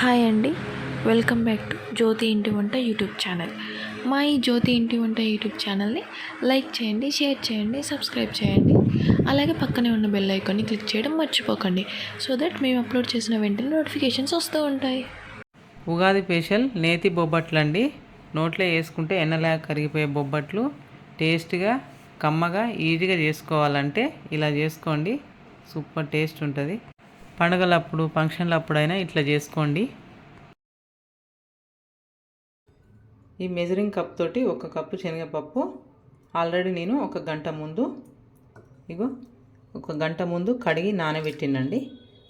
Hi అండి. Welcome back to జ్యోతి ఇంటి వంట యూట్యూబ్ ఛానల్. మా ఈ జ్యోతి ఇంటి వంట యూట్యూబ్ ఛానల్ని లైక్ చేయండి షేర్ చేయండి సబ్స్క్రైబ్ చేయండి. అలాగే పక్కనే ఉన్న బెల్ ఐకాన్ని క్లిక్ చేయడం మర్చిపోకండి. సో దట్ మేము అప్లోడ్ చేసిన వెంటనే నోటిఫికేషన్స్ వస్తూ ఉంటాయి. ఉగాది స్పెషల్ నేతి బొబ్బట్లు అండి నోట్లో వేసుకుంటే ఎన్నలా కరిగిపోయే బొబ్బట్లు. టేస్ట్గా కమ్మగా ఈజీగా చేసుకోవాలంటే ఇలా చేసుకోండి. సూపర్ టేస్ట్ ఉంటుంది. పండగలప్పుడు ఫంక్షన్ల అప్పుడైనా ఇట్లా చేసుకోండి. ఈ మెజరింగ్ కప్ తోటి ఒక కప్పు శనగపప్పు. ఆల్రెడీ నేను ఒక గంట ముందు ఇగో ఒక గంట ముందు కడిగి నానబెట్టినండి.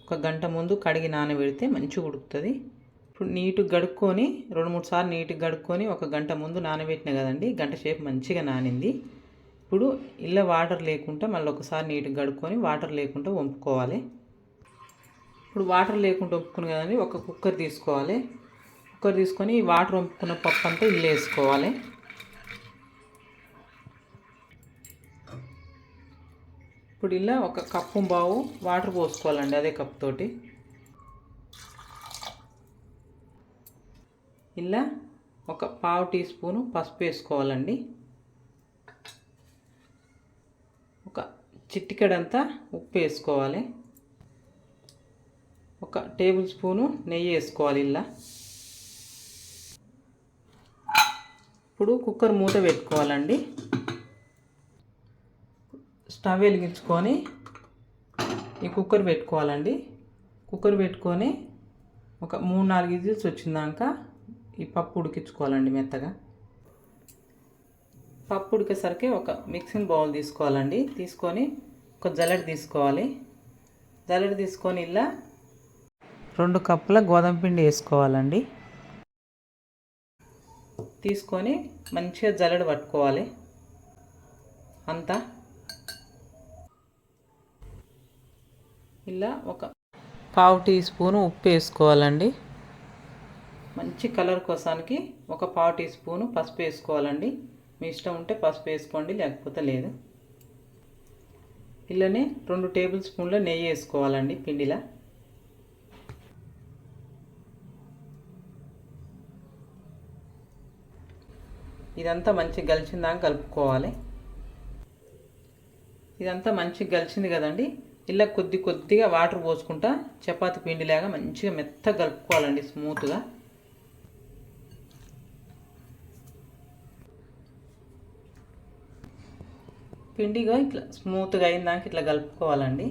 ఒక గంట ముందు కడిగి నానబెడితే మంచిగా ఉడుకుతుంది. ఇప్పుడు నీటుగా గడుక్కొని రెండు మూడు సార్లు నీట్గా గడుక్కొని ఒక గంట ముందు నానబెట్టిన కదండి గంట సేపు మంచిగా నానింది. ఇప్పుడు ఇళ్ళ వాటర్ లేకుండా మళ్ళీ ఒకసారి నీట్గా గడుక్కొని వాటర్ లేకుండా వంపుకోవాలి. ఇప్పుడు వాటర్ లేకుండా వంపుకుని కదండి ఒక కుక్కర్ తీసుకోవాలి. కుక్కర్ తీసుకొని ఈ వాటర్ వంపుకున్న పప్పు అంతా ఇల్లు వేసుకోవాలి. ఇప్పుడు ఇలా ఒక కప్పు బావు వాటర్ పోసుకోవాలండి అదే కప్ తోటి. ఇలా ఒక పావు టీ స్పూను పసుపు వేసుకోవాలండి. ఒక చిట్టికడంతా ఉప్పు వేసుకోవాలి. ఒక టేబుల్ స్పూను నెయ్యి వేసుకోవాలి ఇలా. ఇప్పుడు కుక్కర్ మూత పెట్టుకోవాలండి. స్టవ్ వెలిగించుకొని ఈ కుక్కర్ పెట్టుకోవాలండి. కుక్కర్ పెట్టుకొని ఒక మూడు నాలుగు ఇజిల్స్ వచ్చిందాక ఈ పప్పు ఉడికించుకోవాలండి మెత్తగా. పప్పు ఉడికేసరికి ఒక మిక్సింగ్ బౌల్ తీసుకోవాలండి. తీసుకొని ఒక జల్లెడ తీసుకోవాలి. జల్లెడ తీసుకొని ఇలా రెండు కప్పుల గోధుమ పిండి వేసుకోవాలండి. తీసుకొని మంచిగా జల్లెడ పట్టుకోవాలి. అంతా. ఇలా ఒక పావు టీ స్పూను ఉప్పు వేసుకోవాలండి. మంచి కలర్ కోసానికి ఒక పావు టీ స్పూను పసుపు వేసుకోవాలండి. మీ ఇష్టం ఉంటే పసుపు వేసుకోండి లేకపోతే లేదు. ఇలానే రెండు టేబుల్ స్పూన్ల నెయ్యి వేసుకోవాలండి పిండిలా. ఇదంతా మంచిగా గలిచిందాక కలుపుకోవాలి. ఇదంతా మంచిగా గలిచింది కదండి. ఇలా కొద్ది కొద్దిగా వాటర్ పోసుకుంటా చపాతి పిండిలాగా మంచిగా మెత్తగా కలుపుకోవాలండి స్మూత్గా. పిండిగా ఇట్లా స్మూత్గా అయిందాక ఇట్లా కలుపుకోవాలండి.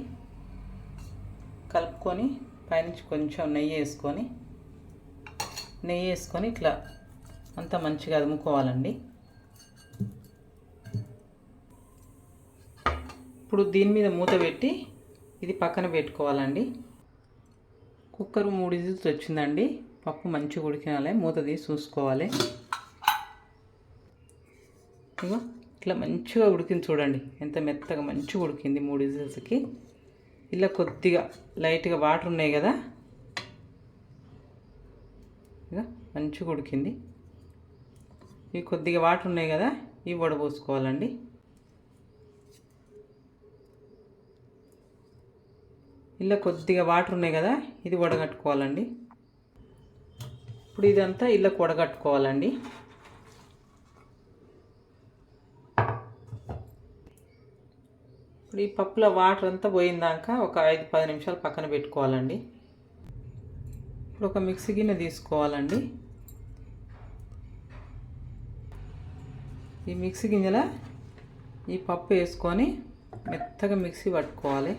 కలుపుకొని పైనుంచి కొంచెం నెయ్యి వేసుకొని నెయ్యి వేసుకొని ఇట్లా అంతా మంచిగా అదుముకోవాలండి. ఇప్పుడు దీని మీద మూత పెట్టి ఇది పక్కన పెట్టుకోవాలండి. కుక్కర్ మూడు విజిల్స్ వచ్చిందండి. పప్పు మంచిగా ఉడికినాలి మూత తీసి చూసుకోవాలి. ఇగో ఇట్లా మంచిగా ఉడికింది చూడండి. ఎంత మెత్తగా మంచిగా ఉడికింది మూడు విజిల్స్కి. ఇలా కొద్దిగా లైట్గా వాటర్ ఉన్నాయి కదా. ఇక మంచిగా ఉడికింది. ఇవి కొద్దిగా వాటర్ ఉన్నాయి కదా ఇవి వడబోసుకోవాలండి. ఇలా కొద్దిగా వాటర్ ఉన్నాయి కదా ఇది వడగట్టుకోవాలండి. ఇప్పుడు ఇదంతా ఇళ్ళకు వడగట్టుకోవాలండి. ఇప్పుడు ఈ పప్పులో వాటర్ అంతా పోయిందాక ఒక ఐదు పది నిమిషాలు పక్కన పెట్టుకోవాలండి. ఇప్పుడు ఒక మిక్సీ గిన్నె తీసుకోవాలండి. ఈ మిక్సీ గింజల ఈ పప్పు వేసుకొని మెత్తగా మిక్సీ పట్టుకోవాలి.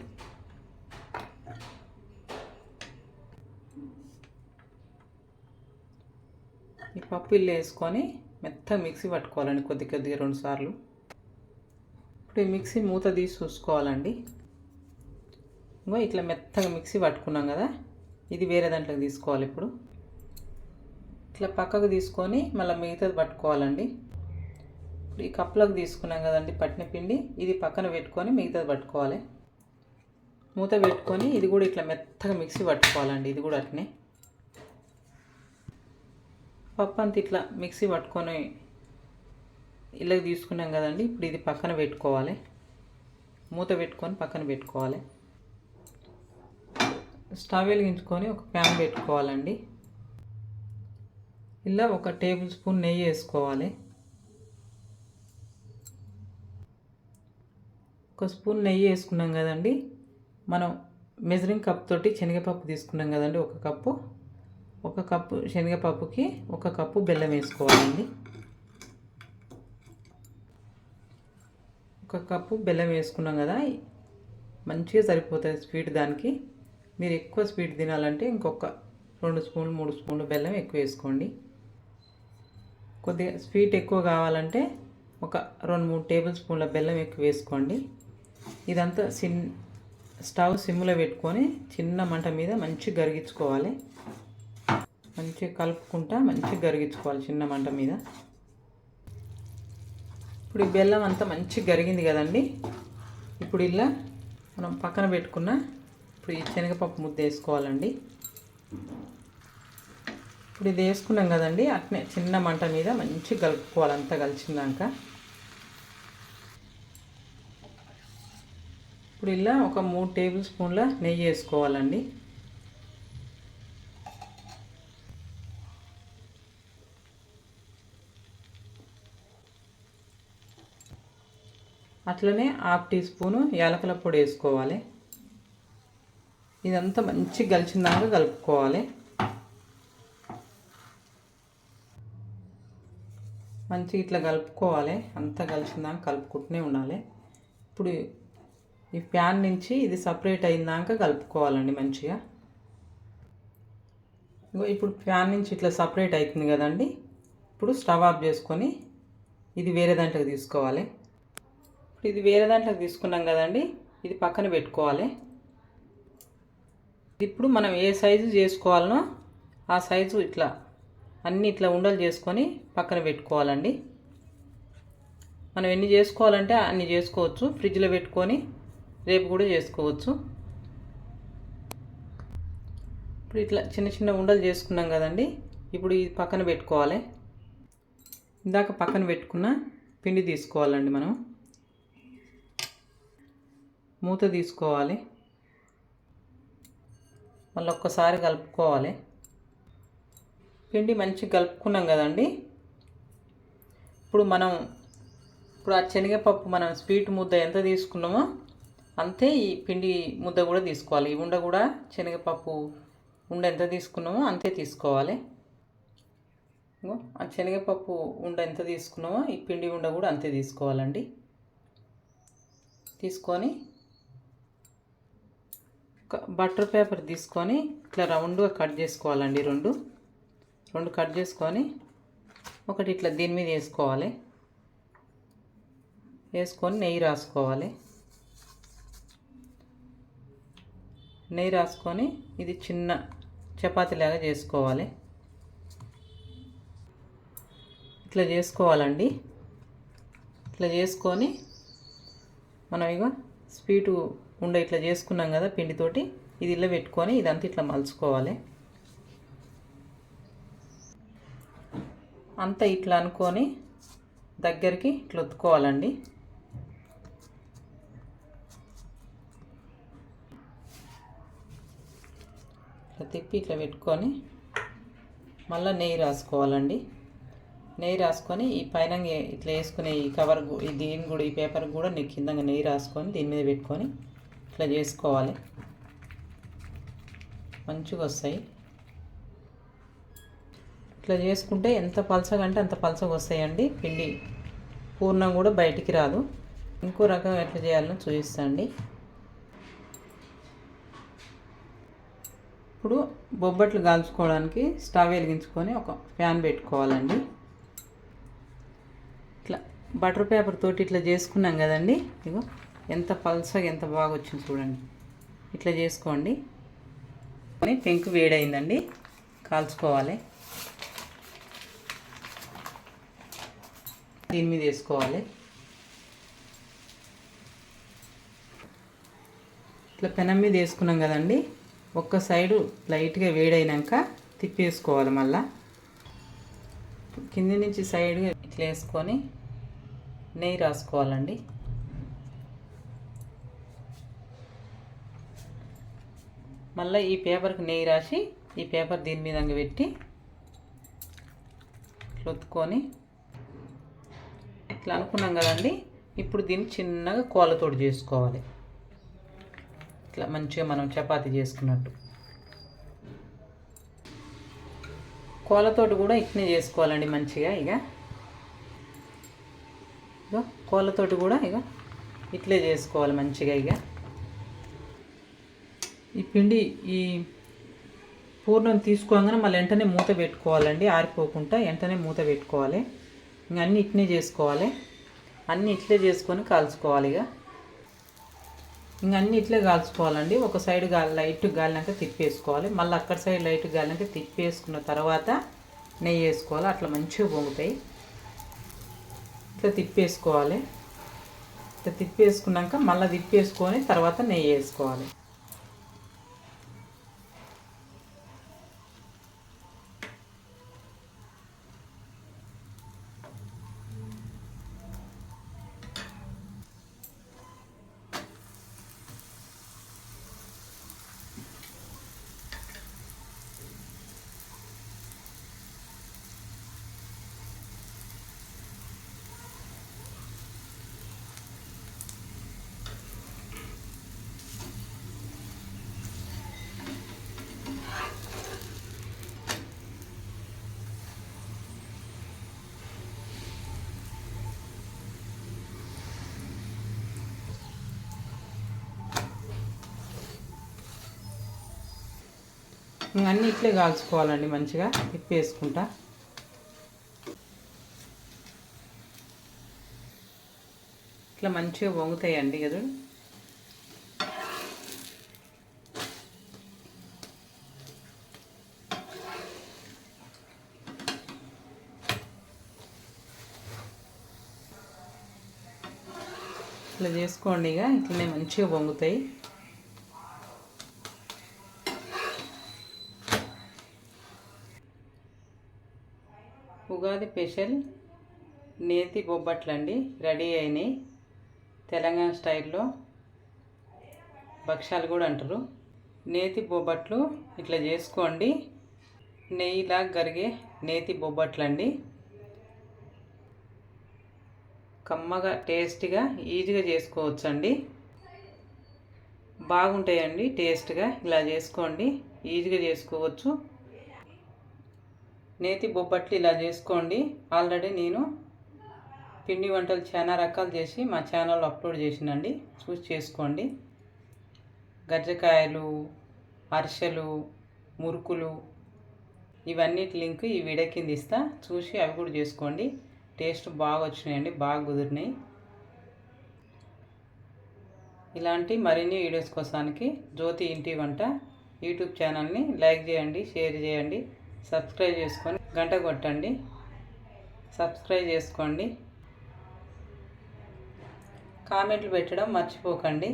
ఈ పప్పు ఇల్లు వేసుకొని మెత్తగా మిక్సీ పట్టుకోవాలండి కొద్ది కొద్దిగా రెండు సార్లు. ఇప్పుడు ఈ మిక్సీ మూత తీసి చూసుకోవాలండి. ఇంకో ఇట్లా మెత్తగా మిక్సీ పట్టుకున్నాం కదా ఇది వేరే దాంట్లోకి తీసుకోవాలి ఇప్పుడు. ఇట్లా పక్కకు తీసుకొని మళ్ళీ మిగతాది పట్టుకోవాలండి. ఇప్పుడు ఈ కప్పులోకి తీసుకున్నాం కదండి పట్టిన పిండి. ఇది పక్కన పెట్టుకొని మిగతాది పట్టుకోవాలి. మూత పెట్టుకొని ఇది కూడా ఇట్లా మెత్తగా మిక్సీ పట్టుకోవాలండి. ఇది కూడా అట్నే. పప్పు అంతా ఇట్లా మిక్సీ పట్టుకొని ఇళ్ళకి తీసుకున్నాం కదండి. ఇప్పుడు ఇది పక్కన పెట్టుకోవాలి. మూత పెట్టుకొని పక్కన పెట్టుకోవాలి. స్టవ్ వెలిగించుకొని ఒక ప్యాన్ పెట్టుకోవాలండి. ఇలా ఒక టేబుల్ స్పూన్ నెయ్యి వేసుకోవాలి. ఒక స్పూన్ నెయ్యి వేసుకున్నాం కదండి. మనం మెజరింగ్ కప్ తోటి శనగపప్పు తీసుకున్నాం కదండి ఒక కప్పు. ఒక కప్పు శనగపప్పుకి ఒక కప్పు బెల్లం వేసుకోవాలండి. ఒక కప్పు బెల్లం వేసుకున్నాం కదా. మంచిగా సరిపోతుంది స్వీట్ దానికి. మీరు ఎక్కువ స్వీట్ తినాలంటే ఇంకొక రెండు స్పూన్లు మూడు స్పూన్లు బెల్లం ఎక్కువ వేసుకోండి. కొద్దిగా స్వీట్ ఎక్కువ కావాలంటే ఒక రెండు మూడు టేబుల్ స్పూన్ల బెల్లం ఎక్కువ వేసుకోండి. ఇదంతా సిమ్ స్టవ్ సిమ్లో పెట్టుకొని చిన్న మంట మీద మంచిగా గరిగించుకోవాలి. మంచిగా కలుపుకుంటా మంచిగా గరిగించుకోవాలి చిన్న మంట మీద. ఇప్పుడు ఈ బెల్లం అంతా మంచిగా గరిగింది కదండి. ఇప్పుడు ఇలా మనం పక్కన పెట్టుకున్న ఇప్పుడు ఈ శనగపప్పు ముద్ద వేసుకోవాలండి. ఇప్పుడు ఇది వేసుకున్నాం కదండి అట్నే చిన్న మంట మీద మంచిగా కలుపుకోవాలి అంతా కలిసిందాక ఇప్పుడు ఇలా ఒక మూడు టేబుల్ స్పూన్ల నెయ్యి వేసుకోవాలండి. అట్లనే హాఫ్ టీ స్పూను యాలకుల పొడి వేసుకోవాలి. ఇదంతా మంచి కలిసిందాక కలుపుకోవాలి. మంచిగా ఇట్లా కలుపుకోవాలి. అంతా కలిసిందాక కలుపుకుంటూనే ఉండాలి. ఇప్పుడు ఈ ప్యాన్ నుంచి ఇది సపరేట్ అయిందాక కలుపుకోవాలండి మంచిగా. ఇంకో ఇప్పుడు ప్యాన్ నుంచి ఇట్లా సపరేట్ అవుతుంది కదండి. ఇప్పుడు స్టవ్ ఆఫ్ చేసుకొని ఇది వేరే దాంట్లోకి తీసుకోవాలి. ఇప్పుడు ఇది వేరే దాంట్లోకి తీసుకున్నాం కదండి. ఇది పక్కన పెట్టుకోవాలి. ఇప్పుడు మనం ఏ సైజు చేసుకోవాలనో ఆ సైజు ఇట్లా అన్నీ ఇట్లా ఉండలు చేసుకొని పక్కన పెట్టుకోవాలండి. మనం ఎన్ని చేసుకోవాలంటే అన్ని చేసుకోవచ్చు. ఫ్రిడ్జ్లో పెట్టుకొని రేపు కూడా చేసుకోవచ్చు. ఇప్పుడు ఇట్లా చిన్న చిన్న ఉండలు చేసుకున్నాం కదండి. ఇప్పుడు ఇది పక్కన పెట్టుకోవాలి. ఇందాక పక్కన పెట్టుకున్న పిండి తీసుకోవాలండి మనం. మూత తీసుకోవాలి. మళ్ళీ ఒక్కసారి కలుపుకోవాలి. పిండి మంచిగా కలుపుకున్నాం కదండి. ఇప్పుడు మనం ఇప్పుడు ఆ శనగపప్పు మనం స్వీట్ ముద్ద ఎంత తీసుకున్నామో అంతే ఈ పిండి ముద్ద కూడా తీసుకోవాలి. ఈ ఉండ కూడా శనగపప్పు ఉండ ఎంత తీసుకున్నామో అంతే తీసుకోవాలి. ఆ శనగపప్పు ఉండ ఎంత తీసుకున్నామో ఈ పిండి ఉండ కూడా అంతే తీసుకోవాలండి. తీసుకొని బటర్ పేపర్ తీసుకొని ఇట్లా రౌండ్గా కట్ చేసుకోవాలండి రెండు. రెండు కట్ చేసుకొని ఒకటి ఇట్లా దీని మీద వేసుకోవాలి. వేసుకొని నెయ్యి రాసుకోవాలి. నెయ్యి రాసుకొని ఇది చిన్న చపాతీలాగా చేసుకోవాలి. ఇట్లా చేసుకోవాలండి. ఇట్లా చేసుకొని మనం ఇక స్వీటు ఉండ ఇట్లా చేసుకున్నాం కదా పిండితోటి ఇది ఇలా పెట్టుకొని ఇదంతా ఇట్లా మలుచుకోవాలి. అంతా ఇట్లా అనుకొని దగ్గరికి ఇట్లా ఒత్తుకోవాలండి. ఇట్లా తిప్పి ఇట్లా పెట్టుకొని మళ్ళీ నెయ్యి రాసుకోవాలండి. నెయ్యి రాసుకొని ఈ పైన ఇట్లా వేసుకునే ఈ కవర్ ఈ దీని కూడా ఈ పేపర్ కూడా నీ కింద నెయ్యి రాసుకొని దీని మీద పెట్టుకొని ఇట్లా చేసుకోవాలి. మంచిగా వస్తాయి. ఇట్లా చేసుకుంటే ఎంత పలసగా అంటే అంత పలసగా వస్తాయండి. పిండి పూర్ణం కూడా బయటికి రాదు. ఇంకో రకం ఎట్లా చేయాలో చూపిస్తాండి ఇప్పుడు బొబ్బట్లు కాల్చుకోవడానికి స్టవ్ వెలిగించుకొని ఒక ఫ్యాన్ పెట్టుకోవాలండి. ఇట్లా బటర్ పేపర్ తోటి ఇట్లా చేసుకున్నాం కదండి. ఇగో ఎంత పల్సగా ఎంత బాగా వచ్చింది చూడండి. ఇట్లా చేసుకోండి. పెంకు వేడైందండి. కాల్చుకోవాలి. దీని మీద వేసుకోవాలి. ఇట్లా పెనం మీద వేసుకున్నాం కదండి. ఒక్క సైడు లైట్గా వేడైనాక తిప్పేసుకోవాలి మళ్ళా. కింది నుంచి సైడ్గా ఇట్లా వేసుకొని నెయ్యి రాసుకోవాలండి. మళ్ళీ ఈ పేపర్కి నెయ్యి రాసి ఈ పేపర్ దీని మీద పెట్టి ఇట్లా ఒత్తుకొని ఇట్లా అనుకున్నాం కదండి ఇప్పుడు దీన్ని చిన్నగా కోలతోడు చేసుకోవాలి. ఇట్లా మంచిగా మనం చపాతి చేసుకున్నట్టు. కోలతోటి కూడా ఇట్నే చేసుకోవాలండి మంచిగా ఇక. ఇక కోళ్ళతోటి కూడా ఇక ఇట్లే చేసుకోవాలి మంచిగా ఇక. ఈ పిండి ఈ పూర్ణం తీసుకోగానే మళ్ళీ వెంటనే మూత పెట్టుకోవాలండి ఆరిపోకుండా వెంటనే మూత పెట్టుకోవాలి. ఇంక అన్నీ ఇట్నే చేసుకోవాలి. అన్నీ ఇట్లే చేసుకొని కాల్చుకోవాలి ఇక. ఇంక అన్ని ఇట్లే కాల్చుకోవాలండి. ఒక సైడ్ గాలి లైట్ గాలినాక తిప్పేసుకోవాలి. మళ్ళీ అక్కడ సైడ్ లైట్ గాలినాక తిప్పేసుకున్న తర్వాత నెయ్యి వేసుకోవాలి. అట్లా మంచిగా పొంగుతాయి. ఇట్లా తిప్పేసుకోవాలి. ఇట్లా తిప్పేసుకున్నాక మళ్ళీ తిప్పేసుకొని తర్వాత నెయ్యి వేసుకోవాలి. అన్నీ ఇట్లే కాల్చుకోవాలండి మంచిగా తిప్పేసుకుంటా. ఇట్లా మంచిగా వంగుతాయండి కదా. ఇట్లా చేసుకోండి ఇక ఇట్లనే మంచిగా పొంగుతాయి ఉగాది స్పెషల్ నేతి బొబ్బట్లు అండి. రెడీ అయినాయి. తెలంగాణ స్టైల్లో భక్ష్యాలు కూడా అంటారు నేతి బొబ్బట్లు ఇట్లా చేసుకోండి. నెయ్యిలా గరిగే నేతి బొబ్బట్లు అండి. కమ్మగా టేస్ట్గా ఈజీగా చేసుకోవచ్చు అండి బాగుంటాయండి టేస్ట్గా ఇలా చేసుకోండి. ఈజీగా చేసుకోవచ్చు. నేతి బొబ్బట్లు ఇలా చేసుకోండి. ఆల్రెడీ నేను పిండి వంటలు చాలా రకాలు చేసి మా ఛానల్లో అప్లోడ్ చేసినండి. చూసి చేసుకోండి. గజ్జకాయలు అరిసెలు మురుకులు ఇవన్నిటి లింక్ ఈ వీడియో కింద ఇస్తా. చూసి అవి కూడా చేసుకోండి. టేస్ట్ బాగా వచ్చినాయండి బాగా కుదిరినాయి. ఇలాంటి మరిన్ని వీడియోస్ కోసానికి జ్యోతి ఇంటి వంట యూట్యూబ్ ఛానల్ని లైక్ చేయండి షేర్ చేయండి. సబ్స్క్రైబ్ చేసుకొని గంట కొట్టండి. సబ్స్క్రైబ్ చేసుకోండి. కామెంట్లు పెట్టడం మర్చిపోకండి.